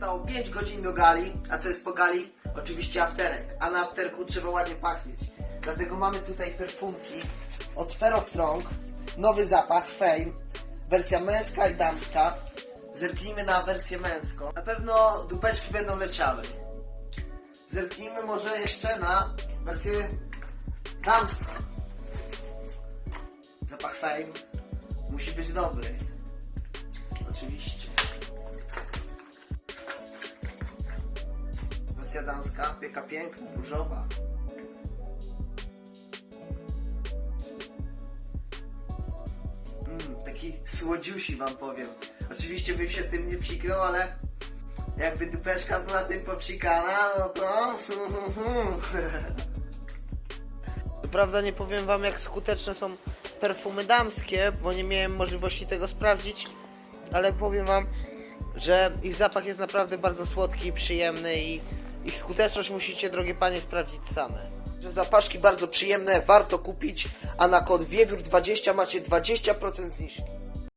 Zostało 5 godzin do gali, a co jest po gali? Oczywiście afterek, a na afterku trzeba ładnie pachnieć. Dlatego mamy tutaj perfumki od Ferrostrong, nowy zapach, Fame, wersja męska i damska. Zerknijmy na wersję męską. Na pewno dupeczki będą leciały. Zerknijmy może jeszcze na wersję damską. Zapach Fame musi być dobry. Oczywiście. Wersja damska, pieka piękna, różowa. Mm, taki słodziusi wam powiem. Oczywiście bym się tym nie psiknął, ale jakby dupeczka była tym popsikana, no to... Prawda nie powiem wam jak skuteczne są perfumy damskie, bo nie miałem możliwości tego sprawdzić, ale powiem wam, że ich zapach jest naprawdę bardzo słodki przyjemny i ich skuteczność musicie, drogie panie, sprawdzić same. Zapaszki bardzo przyjemne, warto kupić, a na kod wiewiór20 macie 20% zniżki.